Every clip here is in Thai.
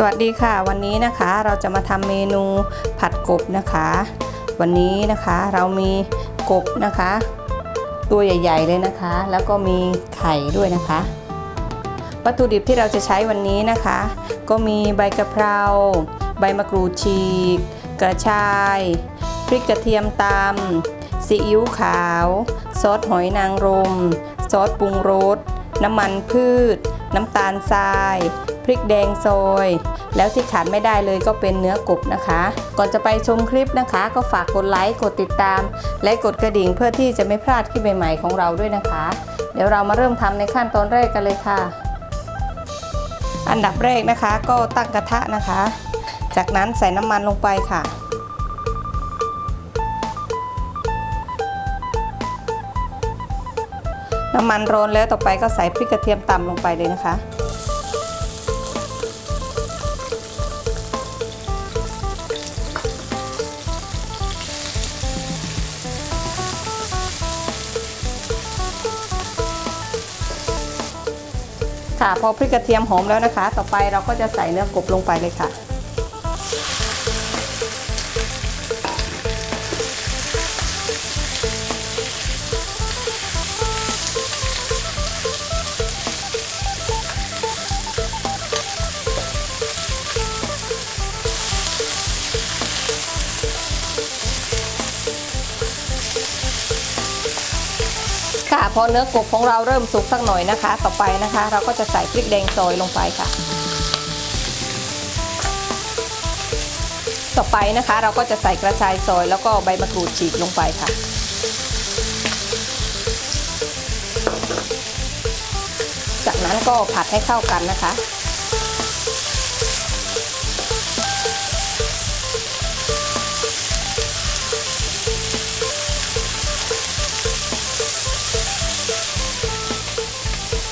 สวัสดีค่ะ วันนี้นะคะเราจะมาทำเมนูผัดกบนะคะ วันนี้นะคะเรามีกบนะคะ ตัวใหญ่ ๆ เลยนะคะ แล้วก็มีไข่ด้วยนะคะ วัตถุดิบที่เราจะใช้วันนี้นะคะ ก็มีใบกะเพรา ใบมะกรูดฉีก กระชาย พริกกระเทียมตำซีอิ๊วขาว ซอสหอยนางรม ซอสปรุงรส น้ำมันพืช น้ำตาลทราย ริกแดงซอย แล้วที่ขาดไม่ได้เลยก็เป็นเนื้อกบนะคะ ก่อนจะไปชมคลิปนะคะ ก็ฝากกดไลค์กดติดตาม และกดกระดิ่งเพื่อที่จะไม่พลาดคลิปใหม่ๆของเราด้วยนะคะ เดี๋ยวเรามาเริ่มทำในขั้นตอนแรกกันเลยค่ะ อันดับแรกนะคะ ก็ตั้งกระทะนะคะ จากนั้นใส่น้ำมันลงไปค่ะน้ำมันร้อนแล้วต่อไปก็ใส่พริกกระเทียมต่ำลงไปเลยนะคะ ค่ะ พอพริกกระเทียมหอมแล้วนะคะ ต่อไปเราก็จะใส่เนื้อกบลงไปเลยค่ะ ค่ะ พอเนื้อกบของเราเริ่มสุกสักหน่อยนะคะ ต่อไปนะคะ เราก็จะใส่พริกแดงซอยลงไปค่ะ ต่อไปนะคะ เราก็จะใส่กระชายซอย แล้วก็ใบมะกรูดฉีกลงไปค่ะจากนั้นก็ผัดให้เข้ากันนะคะ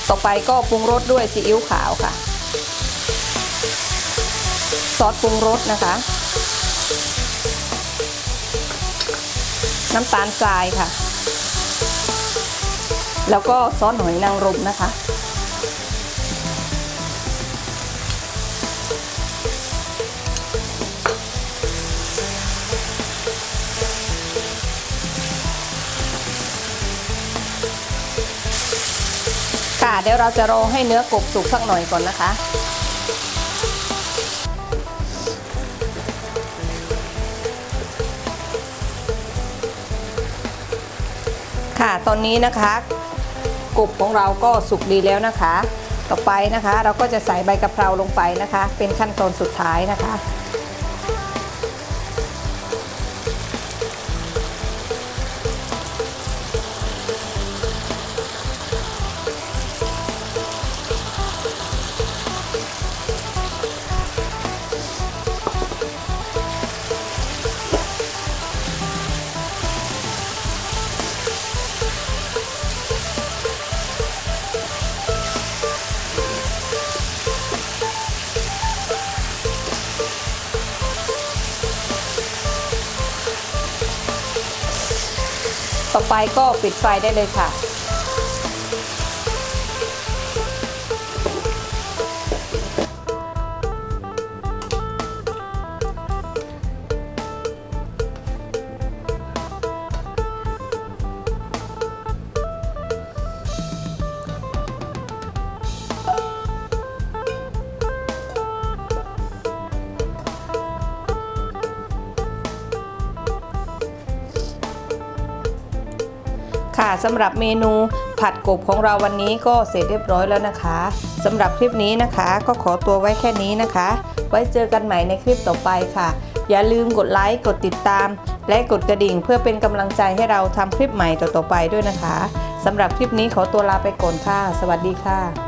ต่อไปก็ปรุงรสด้วยซีอิ๊วขาวค่ะ ซอสปรุงรสนะคะ น้ำตาลทรายค่ะ แล้วก็ซอสหอยนางรมนะคะ ค่ะ เดี๋ยวเราจะรอให้เนื้อกบสุกสักหน่อยก่อนนะคะ ค่ะตอนนี้นะคะกบของเราก็สุกดีแล้วนะคะ ต่อไปนะคะ เราก็จะใส่ใบกะเพราลงไปนะคะ เป็นขั้นตอนสุดท้ายนะคะ ต่อไปก็ปิดไฟได้เลยค่ะ ค่ะสำหรับเมนูผัดกบของเราวันนี้ก็เสร็จเรียบร้อยแล้วนะคะสำหรับคลิปนี้นะคะ ก็ขอตัวไว้แค่นี้นะคะ ไว้เจอกันใหม่ในคลิปต่อไปค่ะ อย่าลืมกดไลค์กดติดตาม และกดกระดิ่งเพื่อเป็นกำลังใจให้เราทำคลิปใหม่ต่อๆไปด้วยนะคะสำหรับคลิปนี้ขอตัวลาไปก่อนค่ะ สวัสดีค่ะ